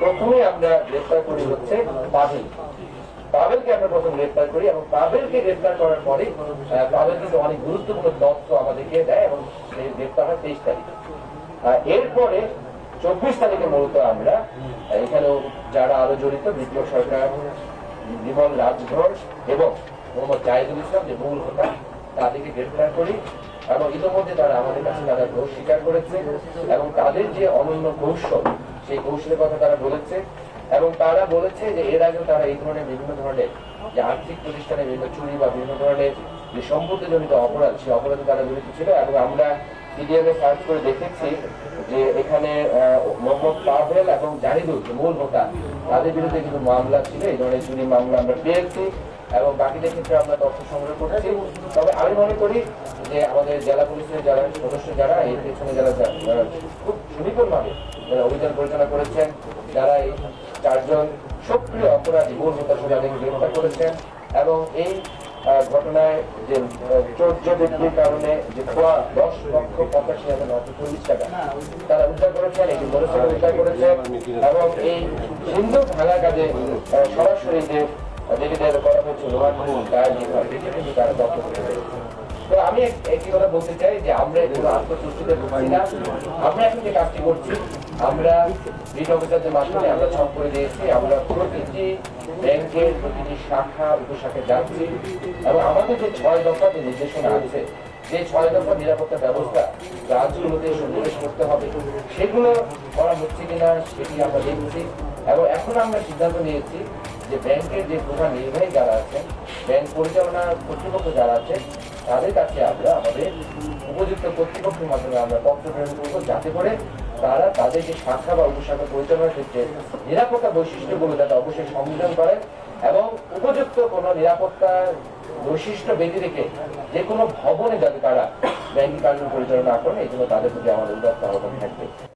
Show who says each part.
Speaker 1: প্রথমে আমরা গ্রেফতার করি হচ্ছে পাভেল পাভেলকে আমরা প্রথম গ্রেফতার করি এবং পাভেলকে গ্রেফতার করার পরে পাভেল কিন্তু অনেক গুরুত্বপূর্ণ তথ্য আমাদেরকে দেয় এবং গ্রেফতার হয় তেইশ তারিখ। এরপরে চব্বিশ তারিখে মূলত আমরা এখানেও যারা আরও জড়িত, বিপ্লব সরকার বিমল রাজঘর এবং মোহাম্মদ জাহিদুল ইসলাম যে মূল হোতা, তাদেরকে গ্রেফতার করি এবং ইতিমধ্যে তারা আমাদের কাছে তারা দোষ স্বীকার করেছে এবং তাদের যে অনন্য কৌশল সেই কৌশলের কথা তারা বলেছে। এবং তারা বলেছে যে এর আগেও তারা এই ধরনের বিভিন্ন ধরনের যে আর্থিক প্রতিষ্ঠানে বিভিন্ন চুরি বা বিভিন্ন ধরনের যে সম্পত্তিজনিত অপরাধ, সেই অপরাধে তারা জড়িত ছিল। এবং আমরা পিডিএম এ সার্চ করে দেখেছি যে এখানে মোহাম্মদ পাভেল এবং জাহিদুল মূল হোতা, তাদের বিরুদ্ধে কিন্তু মামলা ছিল। এই ধরনের চুরি মামলা আমরা পেয়েছি। এবং বাকিদের ক্ষেত্রে আমরা তথ্য সংগ্রহ করেছি। তবে আমি মনে করি যে আমাদের জেলা পুলিশের যারা সদস্য, যারা এর পেছনে যারা খুব সুনিপুণভাবে যারা অভিযান পরিচালনা করেছেন, যারা এই চারজন সক্রিয় অপরাধী, মূল হোতা তাদেরকে গ্রেফতার করেছেন এবং এই ঘটনায় যে চৌর্য বৃদ্ধির কারণে যে খোয়া দশ লক্ষ পঁচাশি হাজার নশো চল্লিশ টাকা তারা উদ্ধার করেছেন একটি মোটরসাইকেল উদ্ধার করেছেন এবং এই সিন্ধু ভাঙা কাজে সরাসরি যে আমি কথা বলতে চাই যে আমরা কোনো ঢুকছি না আমরা এখন যে কাজটি করছি, আমরা মাধ্যমে আমরা ছক করে দিয়েছি আমরা প্রতিটি ব্যাংকের প্রতিটি শাখা উপশাখায় যাচ্ছি এবং আমাদের যে ছয় দফা যে নির্দেশনা আছে যে ছয় দফা নিরাপত্তা ব্যবস্থা রাজ্যগুলোতে সন্নিবেশ করতে হবে, সেগুলো করা হচ্ছে কিনা সেটি আমরা দেখছি এবং এখন আমরা সিদ্ধান্ত নিয়েছি যে ব্যাংকের যে প্রধান নির্বাহী যারা আছেন, ব্যাংক পরিচালনা কর্তৃপক্ষ যারা আছেন, তাদের কাছে আমরা আমাদের উপযুক্ত কর্তৃপক্ষের মাধ্যমে আমরা পত্র প্রেরণ করব, যাতে করে তারা তাদের যে শাখা বা উপশাখা পরিচালনার ক্ষেত্রে নিরাপত্তা বৈশিষ্ট্যগুলো যাতে অবশ্যই সংযোজন করেন এবং উপযুক্ত কোনো নিরাপত্তার বৈশিষ্ট্য ব্যক্তি রেখে যে কোনো ভবনে যাতে তারা ব্যাংকিং কার্য পরিচালনা করে, এই জন্য তাদের প্রতি আমাদের আহ্বান থাকবে।